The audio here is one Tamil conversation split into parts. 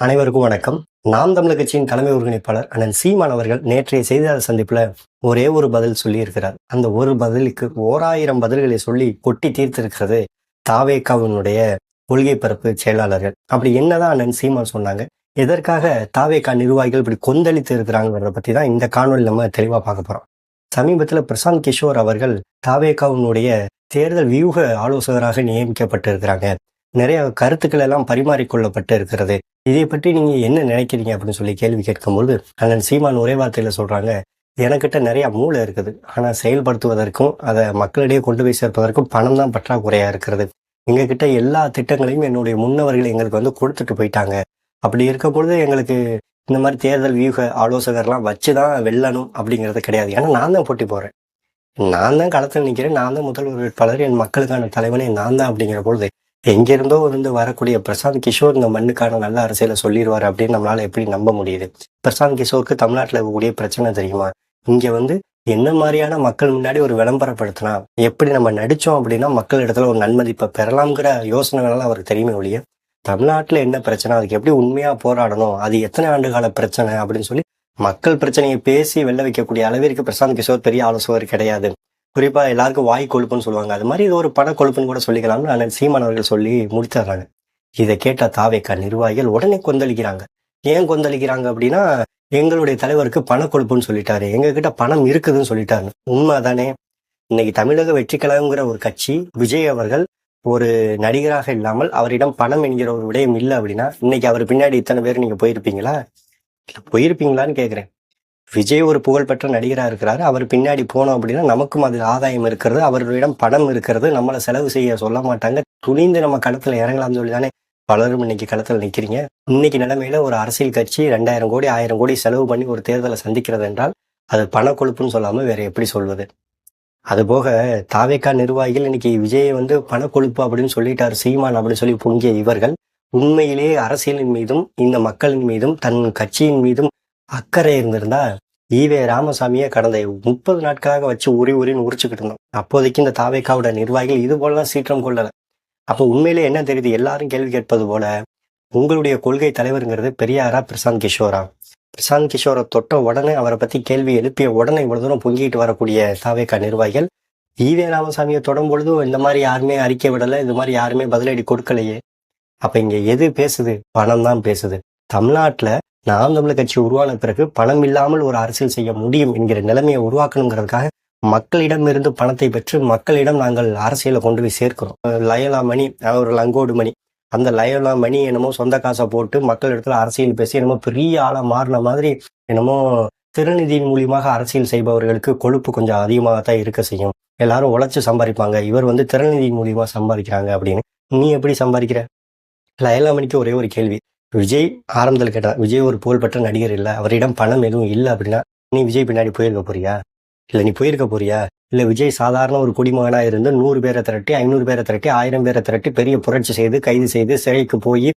அனைவருக்கும் வணக்கம். நாம் தமிழர் கட்சியின் தலைமை ஒருங்கிணைப்பாளர் அண்ணன் சீமான் அவர்கள் நேற்றைய செய்தியாளர் சந்திப்புல ஒரே ஒரு பதில் சொல்லி இருக்கிறார் அந்த ஒரு பதிலுக்கு ஓராயிரம் பதில்களை சொல்லி கொட்டி தீர்த்திருக்கிறது தாவேக்காவினுடைய கொள்கை பரப்பு செயலாளர்கள். அப்படி என்னதான் அண்ணன் சீமான் சொன்னாங்க? எதற்காக தாவேக்கா நிர்வாகிகள் இப்படி கொந்தளித்து இருக்கிறாங்கிறத பத்தி தான் இந்த காணொலி நம்ம தெளிவா பார்க்க போறோம். சமீபத்துல பிரசாந்த் கிஷோர் அவர்கள் தாவேக்காவினுடைய தேர்தல் வியூக ஆலோசகராக நியமிக்கப்பட்டிருக்கிறாங்க. நிறைய கருத்துக்கள் எல்லாம் பரிமாறிக்கொள்ளப்பட்டு இருக்கிறது. இதை பற்றி நீங்க என்ன நினைக்கிறீங்க அப்படின்னு சொல்லி கேள்வி கேட்கும்போது அண்ணன் சீமான் ஒரே வார்த்தையில சொல்றாங்க எனக்கிட்ட நிறைய மூளை இருக்குது. ஆனா செயல்படுத்துவதற்கும் அதை மக்களிடையே கொண்டு போய் சேர்ப்பதற்கும் பணம் தான் பற்றாக்குறையா இருக்கிறது. எங்ககிட்ட எல்லா திட்டங்களையும் என்னுடைய முன்னவர்கள் எங்களுக்கு வந்து கொடுத்துட்டு போயிட்டாங்க. அப்படி இருக்கும் பொழுது எங்களுக்கு இந்த மாதிரி தேர்தல் வியூக ஆலோசகர்லாம் வச்சுதான் வெல்லணும் அப்படிங்கிறது கிடையாது. ஏன்னா நான் தான் போட்டி போறேன். நான் தான் களத்தில் நிற்கிறேன் நான் தான் முதல்வர் வேட்பாளர். என் மக்களுக்கான தலைவனே நான் தான் அப்படிங்கிற பொழுது எங்கிருந்தோ இருந்து வரக்கூடிய பிரசாந்த் கிஷோர் இந்த மண்ணுக்கான நல்ல அரசியலை சொல்லிடுவார் அப்படின்னு நம்மளால எப்படி நம்ப முடியுது? பிரசாந்த் கிஷோருக்கு தமிழ்நாட்டில் இருக்கக்கூடிய பிரச்சனை தெரியுமா? இங்க வந்து என்ன மாதிரியான மக்கள் முன்னாடி ஒரு விளம்பரப்படுத்தினா எப்படி நம்ம நடிச்சோம் அப்படின்னா மக்கள் இடத்துல ஒரு நன்மதிப்பை பெறலாம்ங்கிற யோசனைகள்லாம் அவருக்கு தெரியுமே ஒழிய தமிழ்நாட்டில் என்ன பிரச்சனை அதுக்கு எப்படி உண்மையா போராடணும் அது எத்தனை ஆண்டு கால பிரச்சனை அப்படின்னு சொல்லி மக்கள் பிரச்சனையை பேசி வெள்ள வைக்கக்கூடிய அளவிற்கு பிரசாந்த் கிஷோர் பெரிய ஆலோசகர் கிடையாது. குறிப்பாக எல்லாருக்கும் வாய் கொழுப்புன்னு சொல்லுவாங்க. அது மாதிரி இது ஒரு பண கொழுப்புன்னு கூட சொல்லிக்கலாம்னு அண்ணன் சீமான் அவர்கள் சொல்லி முடித்துறாங்க இதை கேட்ட தாவேக்கா நிர்வாகிகள் உடனே கொந்தளிக்கிறாங்க. ஏன் கொந்தளிக்கிறாங்க அப்படின்னா எங்களுடைய தலைவருக்கு பண கொழுப்புன்னு சொல்லிட்டாரு. எங்ககிட்ட பணம் இருக்குதுன்னு சொல்லிட்டாரு. உண்மை தானே இன்னைக்கு தமிழக வெற்றி கழகங்கிற ஒரு கட்சி விஜய் அவர்கள் ஒரு நடிகராக இல்லாமல் அவரிடம் பணம் என்கிற ஒரு விடயம் இல்லை அப்படின்னா இன்னைக்கு அவர் பின்னாடி இத்தனை பேர் நீங்க போயிருப்பீங்களா? போயிருப்பீங்களான்னு கேட்குறேன் விஜய் ஒரு புகழ்பெற்ற நடிகராக இருக்கிறாரு. அவர் பின்னாடி போனோம் அப்படின்னா நமக்கும் அது ஆதாயம் இருக்கிறது. அவர்களிடம் படம் இருக்கிறது. நம்மளை செலவு செய்ய சொல்ல மாட்டாங்க. துணிந்து நம்ம களத்தில் இறங்கலாம்னு சொல்லி தானே பலரும் இன்னைக்கு களத்தில் நிற்கிறீங்க இன்னைக்கு நிலைமையில ஒரு அரசியல் கட்சி ரெண்டாயிரம் கோடி ஆயிரம் கோடி செலவு பண்ணி ஒரு தேர்தலை சந்திக்கிறது என்றால் அது பணக்கொழுப்புன்னு சொல்லாமல் வேற எப்படி சொல்வது? அதுபோக தாவேக்கா நிர்வாகிகள் இன்னைக்கு விஜயை வந்து பணக்கொழுப்பு அப்படின்னு சொல்லிட்டாரு. சீமான் அப்படின்னு சொல்லி பொங்கிய இவர்கள். உண்மையிலேயே அரசியலின் மீதும் இந்த மக்களின் மீதும் தன் கட்சியின் மீதும் அக்கறை இருந்திருந்தா ஈவே ராமசாமியை கடந்த முப்பது நாட்களாக வச்சு உரி உரின்னு உரிச்சுக்கிட்டு இருந்தோம். அப்போதைக்கு இந்த தாவேக்காவோட நிர்வாகிகள் இது போலலாம் சீற்றம் கொள்ளல. அப்போ உண்மையிலே என்ன தெரியுது? எல்லாரும் கேள்வி கேட்பது போல உங்களுடைய கொள்கை தலைவருங்கிறது பெரியாரா பிரசாந்த் கிஷோரா? பிரசாந்த் கிஷோரை தொட்ட உடனே அவரை பத்தி கேள்வி எழுப்பிய உடனே இவ்வளவு தூரம் பொங்கிட்டு வரக்கூடிய தாவேக்கா நிர்வாகிகள் ஈவே ராமசாமியை தொடும் பொழுதும் இந்த மாதிரி யாருமே அறிக்கை விடலை இது மாதிரி யாருமே பதிலடி கொடுக்கலையே. அப்ப இங்க எது பேசுது? பணம் தான் பேசுது. தமிழ்நாட்டில் நாம் தமிழர் கட்சி உருவான பிறகு பணம் இல்லாமல் ஒரு அரசியல் செய்ய முடியும் என்கிற நிலைமையை உருவாக்கணுங்கிறதுக்காக மக்களிடம் இருந்து பணத்தை பெற்று மக்களிடம் நாங்கள் அரசியலை கொண்டு போய் சேர்க்கிறோம். லயலா மணி ஒரு லங்கோடு மணி அந்த லயலா மணி என்னமோ சொந்த காசை போட்டு மக்கள் இடத்துல அரசியல் பேசி என்னமோ பெரிய ஆளாக மாறின மாதிரி என்னமோ திருநிதியின் மூலியமாக அரசியல் செய்பவர்களுக்கு கொழுப்பு கொஞ்சம் அதிகமாக தான் இருக்க செய்யும். எல்லாரும் உழைச்சி சம்பாதிப்பாங்க. இவர் வந்து திறநிதியின் மூலியமா சம்பாதிக்கிறாங்க அப்படின்னு. நீ எப்படி சம்பாதிக்கிற? லயலா மணிக்கு ஒரே ஒரு கேள்வி. விஜய் ஆரம்பத்தில் கேட்டான் விஜய் ஒரு புகழ்பெற்ற நடிகர் இல்லை. அவரிடம் பணம் எதுவும் இல்லை அப்படின்னா நீ விஜய் பின்னாடி போயிருக்க போறியா? இல்லை நீ போயிருக்க போறியா? இல்லை விஜய் சாதாரண ஒரு குடிமகனா இருந்து நூறு பேரை திரட்டி ஐநூறு பேரை திரட்டி ஆயிரம் பேரை திரட்டி பெரிய புரட்சி செய்து கைது செய்து சிறைக்கு போய்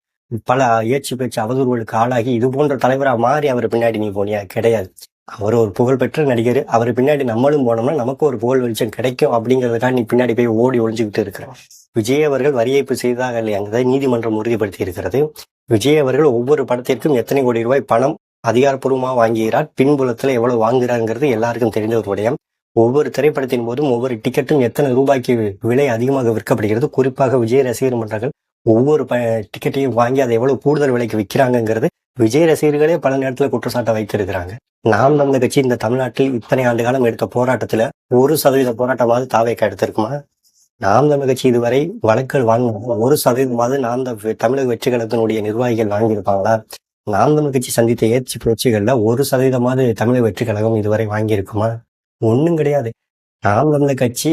பல ஏச்சு பேச்சு அவதூறுகளுக்கு ஆளாகி இது போன்ற தலைவராக மாறி அவர் பின்னாடி நீ போனியா? கிடையாது. அவர் ஒரு புகழ்பெற்ற நடிகர். அவர் பின்னாடி நம்மளும் போனோம்னா நமக்கு ஒரு புகழ் வெளிச்சம் கிடைக்கும் அப்படிங்கிறதுக்காக நீ பின்னாடி போய் ஓடி ஒழிஞ்சுக்கிட்டு இருக்கிற. விஜய் அவர்கள் வரி ஏய்ப்பு செய்தாக இல்லையாங்கிறத நீதிமன்றம் உறுதிப்படுத்தி இருக்கிறது. விஜய் அவர்கள் ஒவ்வொரு படத்திற்கும் எத்தனை கோடி ரூபாய் பணம் அதிகாரப்பூர்வமாக வாங்குகிறார் பின்புலத்தில் எவ்வளவு வாங்குகிறாங்கிறது எல்லாருக்கும் தெரிந்த ஒரு விடயம். ஒவ்வொரு திரைப்படத்தின் போதும் ஒவ்வொரு டிக்கெட்டும் எத்தனை ரூபாய்க்கு விலை அதிகமாக விற்கப்படுகிறது குறிப்பாக விஜய் ரசிகர் மன்றங்கள் ஒவ்வொரு ப டிக்கெட்டையும் வாங்கி அதை எவ்வளவு கூடுதல் விலைக்கு விற்கிறாங்கிறது விஜய் ரசிகர்களே பல நேரத்தில் குற்றச்சாட்டை வைத்திருக்கிறாங்க. நாம் நம்ம கட்சி இந்த தமிழ்நாட்டில் இத்தனை ஆண்டு காலம் எடுத்த போராட்டத்துல ஒரு சதவீத போராட்டமாவது தாவேக்கா எடுத்திருக்குமா? நாம் தமிழ் கட்சி இதுவரை வழக்குகள் வாங்கினோம் ஒரு சதவீதமாவது நாம் தமிழக வெற்றி கழகத்தினுடைய நிர்வாகிகள் வாங்கியிருப்பாங்களா? நாம் தமிழ் கட்சி சந்தித்த ஏற்சி புரட்சிகள்ல ஒரு சதவீதமாவது தமிழக வெற்றி கழகம் இதுவரை வாங்கியிருக்குமா? ஒண்ணும் கிடையாது. நாம் தமிழர் கட்சி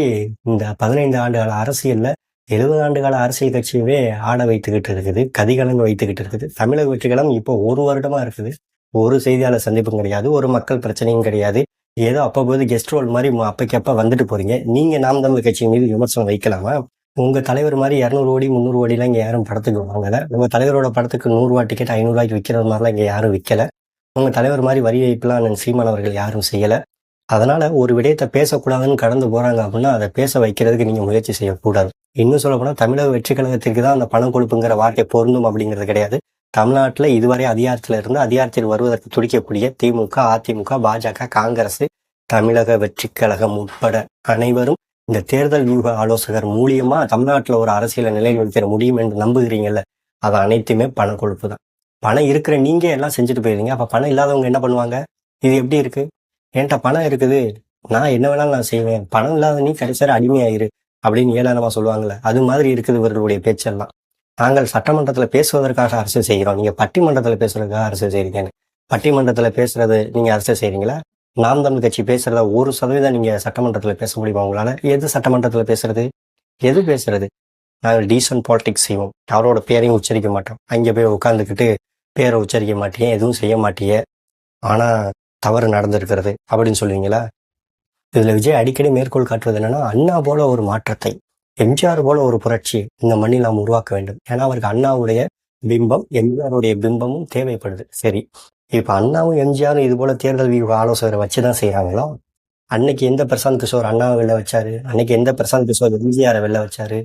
இந்த பதினைந்து ஆண்டு கால அரசியல்ல எழுபது ஆண்டு கால அரசியல் கட்சியவே ஆட வைத்துக்கிட்டு இருக்குது கதிகலங்க வைத்துக்கிட்டு இருக்குது. தமிழக வெற்றி கழகம் இப்போ ஒரு வருடமா இருக்குது. ஒரு செய்தியாளர் சந்திப்பும் கிடையாது ஒரு மக்கள் பிரச்சனையும் கிடையாது. ஏதோ அப்பப்போது கெஸ்ட் ரோல் மாதிரி ம- அப்ப வந்துட்டு போகிறீங்க நீங்கள் நாம் தமிழ் கட்சி மீது விமர்சனம் வைக்கலாமா? உங்கள் தலைவர் மாதிரி இரநூறு ஓடி முந்நூறு ஓடிலாம் இங்கே யாரும் படத்துக்கு வாங்கல. உங்கள் தலைவரோட படத்துக்கு நூறு ரூபா டிக்கெட் ஐநூறுரூவாய்க்கு விற்கிற விற்கிறது மாதிரிலாம் இங்கே யாரும் விற்கலை உங்கள் தலைவர் மாதிரி வரி வைப்புலாம் அண்ணன் சீமான் அவர்கள் யாரும் செய்யலை. அதனால் ஒரு விடயத்தை பேசக்கூடாதுன்னு கடந்து போகிறாங்க அப்படின்னா அதை பேச வைக்கிறதுக்கு நீங்கள் முயற்சி செய்யக்கூடாது. இன்னும் சொல்லப்போனால் தமிழக வெற்றி கழகத்திற்கு தான் அந்த பணம் கொடுப்புங்கிற வார்த்தை பொருந்தும் அப்படிங்கிறது கிடையாது. தமிழ்நாட்டில் இதுவரை அதிகாரத்தில் இருந்து அதிகாரத்தில் வருவதற்கு துடிக்கக்கூடிய திமுக அதிமுக பாஜக காங்கிரஸ் தமிழக வெற்றி கழகம் உட்பட அனைவரும் இந்த தேர்தல் வியூக ஆலோசகர் மூலியமா தமிழ்நாட்டில் ஒரு அரசியலை நிலைநிறுத்திட முடியும் என்று நம்புகிறீங்கல்ல? அது அனைத்துமே பண கொழுப்பு தான். பணம் இருக்கிற நீங்க எல்லாம் செஞ்சுட்டு போயிருங்க அப்ப பணம் இல்லாதவங்க என்ன பண்ணுவாங்க? இது எப்படி இருக்கு? என்கிட்ட பணம் இருக்குது? நான் என்ன வேணாலும் நான் செய்வேன். பணம் இல்லாத நீ கடைசியாக அடிமையாயிரு அப்படின்னு ஏளனமா சொல்லுவாங்கல்ல. அது மாதிரி இருக்குது இவர்களுடைய பேச்செல்லாம். நாங்கள் சட்டமன்றத்தில் பேசுவதற்காக அரசியல் செய்கிறோம். நீங்கள் பட்டிமன்றத்தில் பேசுறதுக்காக அரசியல் செய்கிறீங்கன்னு. பட்டிமன்றத்தில் பேசுறது நீங்கள் அரசியல் செய்கிறீங்களா நாம் தமிழ் கட்சி பேசுறத ஒரு சதவீதம் நீங்கள் சட்டமன்றத்தில் பேச முடியுமா உங்களால்? எது சட்டமன்றத்தில் பேசுறது? எது பேசுறது? நாங்கள் டீசன்ட் பாலிடிக்ஸ் செய்வோம். அவரோட பேரையும் உச்சரிக்க மாட்டோம். அங்கே போய் உட்காந்துக்கிட்டு பேரை உச்சரிக்க மாட்டியே எதுவும் செய்ய மாட்டியே. ஆனால் தவறு நடந்திருக்கிறது. அப்படின்னு சொல்லுவீங்களா? இதில் விஜய் அடிக்கடி மேற்கோள் காட்டுவது என்னன்னா அண்ணா போல ஒரு மாற்றத்தை. எம்ஜிஆர் போல ஒரு புரட்சி இந்த மண்ணில் நாம் உருவாக்க வேண்டும். ஏன்னா அவருக்கு அண்ணாவுடைய பிம்பம் எம்ஜிஆருடைய பிம்பமும் தேவைப்படுது. சரி இப்போ அண்ணாவும் எம்ஜிஆரும் இது போல தேர்தல் வியூக ஆலோசகரை வச்சு தான் செய்கிறாங்களோ அன்னைக்கு எந்த பிரசாந்த் கிஷோர் அண்ணாவை வெளில வச்சாரு? அன்னைக்கு எந்த பிரசாந்த் கிஷோர் எம்ஜிஆரை வெளில வச்சாரு?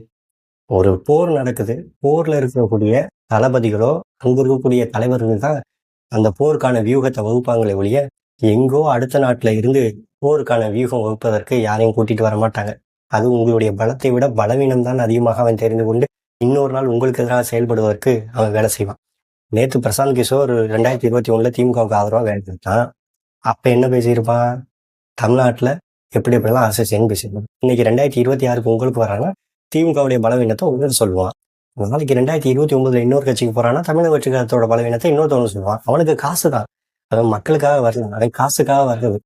ஒரு போர் நடக்குது. போரில் இருக்கக்கூடிய தளபதிகளோ அங்கே இருக்கக்கூடிய தலைவர்கள் தான் அந்த போருக்கான வியூகத்தை வகுப்பாங்களே ஒழிய எங்கோ அடுத்த நாட்டில் இருந்து போருக்கான வியூகம் வகுப்பதற்கு யாரையும் கூட்டிகிட்டு வர மாட்டாங்க. அது உங்களுடைய பலத்தை விட பலவீனம் தான் அதிகமாக அவன் தெரிந்து கொண்டு இன்னொரு நாள் உங்களுக்கு எதிராக செயல்படுவதற்கு அவன் வேலை செய்வான். நேற்று பிரசாந்த் கிஷோர் ரெண்டாயிரத்தி இருபத்தி ஒன்றில் திமுகவுக்கு ஆதரவாக வேலை செஞ்சான் அப்போ என்ன பேசியிருப்பான் தமிழ்நாட்டில் எப்படி எப்படிலாம் அரசு செய்யணும் பேசியிருப்பான். இன்னைக்கு ரெண்டாயிரத்தி இருபத்தி ஆறுக்கு உங்களுக்கு வராங்கன்னா திமுகவுடைய பலவீனத்தை உங்களுக்கு சொல்லுவான். நாளைக்கு ரெண்டாயிரத்தி இருபத்தி ஒன்பதுல இன்னொரு கட்சிக்கு போறான்னா தமிழக வெற்றி பலவீனத்தை இன்னொருத்தவங்க சொல்லுவான். அவனுக்கு காசு தான். அவன் மக்களுக்காக வரல. அவன் காசுக்காக வர்றது.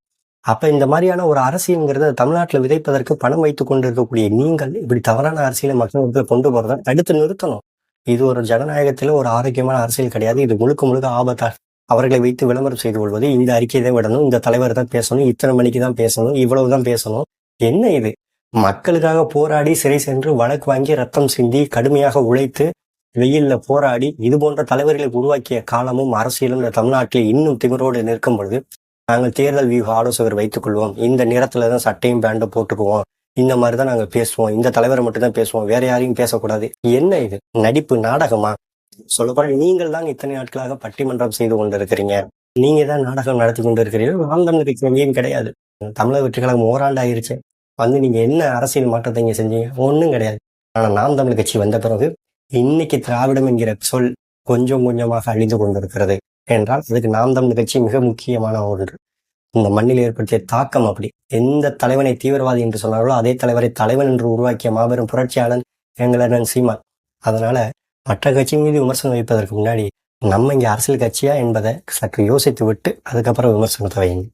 அப்ப இந்த மாதிரியான ஒரு அரசியல்ங்கிறத தமிழ்நாட்டில் விதைப்பதற்கு பணம் வைத்து கொண்டு இருக்கக்கூடிய நீங்கள் இப்படி தவறான அரசியலை மக்களுக்கு கொண்டு போகிறத தடுத்து நிறுத்தணும். இது ஒரு ஜனநாயகத்தில ஒரு ஆரோக்கியமான அரசியல் கிடையாது. இது முழுக்க முழுக்க ஆபத்தா அவர்களை வைத்து விளம்பரம் செய்து கொள்வது. இந்த அறிக்கையை தான் விடணும். இந்த தலைவர் தான் பேசணும். இத்தனை மணிக்கு தான் பேசணும். இவ்வளவுதான் பேசணும். என்ன இது? மக்களுக்காக போராடி சிறை சென்று வழக்கு வாங்கி ரத்தம் சிந்தி கடுமையாக உழைத்து வெயில்ல போராடி இது போன்ற தலைவர்களை உருவாக்கிய காலமும் அரசியலும் இந்த தமிழ்நாட்டில் இன்னும் திமிரோடு நிற்கும் பொழுது நாங்கள் தேர்தல் வியூக ஆலோசகர் வைத்துக் கொள்வோம் இந்த நிறத்துல தான் சட்டையும் பேண்டும் போட்டுக்குவோம். இந்த மாதிரி தான் நாங்க பேசுவோம். இந்த தலைவரை மட்டும் தான் பேசுவோம். வேற யாரையும் பேசக்கூடாது. என்ன இது? நடிப்பு நாடகமா? சொல்லப்போனா நீங்கள் தான் இத்தனை நாட்களாக பட்டிமன்றம் செய்து கொண்டிருக்கிறீங்க. நீங்க தான் நாடகம் நடத்தி கொண்டு இருக்கிறீர்கள் நாம் தமிழ் கட்சியும் கிடையாது. தமிழக வெற்றி கழகம் ஓராண்டு ஆயிருச்சு வந்து நீங்க என்ன அரசியல் மாற்றத்தை இங்கே செஞ்சீங்க? ஒன்றும் கிடையாது. ஆனால் நாம் தமிழ் கட்சி வந்த பிறகு இன்னைக்கு திராவிடம் என்கிற சொல் கொஞ்சம் கொஞ்சமாக அழிந்து கொண்டிருக்கிறது. என்றால் அதுக்கு நாம் நிகழ்ச்சி கட்சி மிக முக்கியமான ஒன்று. இந்த மண்ணில் ஏற்படுத்திய தாக்கம் அப்படி. எந்த தலைவனை தீவிரவாதி என்று சொன்னார்களோ அதே தலைவரை தலைவன் என்று உருவாக்கிய மாபெரும் புரட்சியாளன் எங்களன் சீமான். அதனால மற்ற கட்சி மீது விமர்சனம் வைப்பதற்கு முன்னாடி நம்ம இங்க அரசியல் கட்சியா என்பதை சற்று யோசித்து விட்டு அதுக்கப்புறம் விமர்சனத்தை வைங்க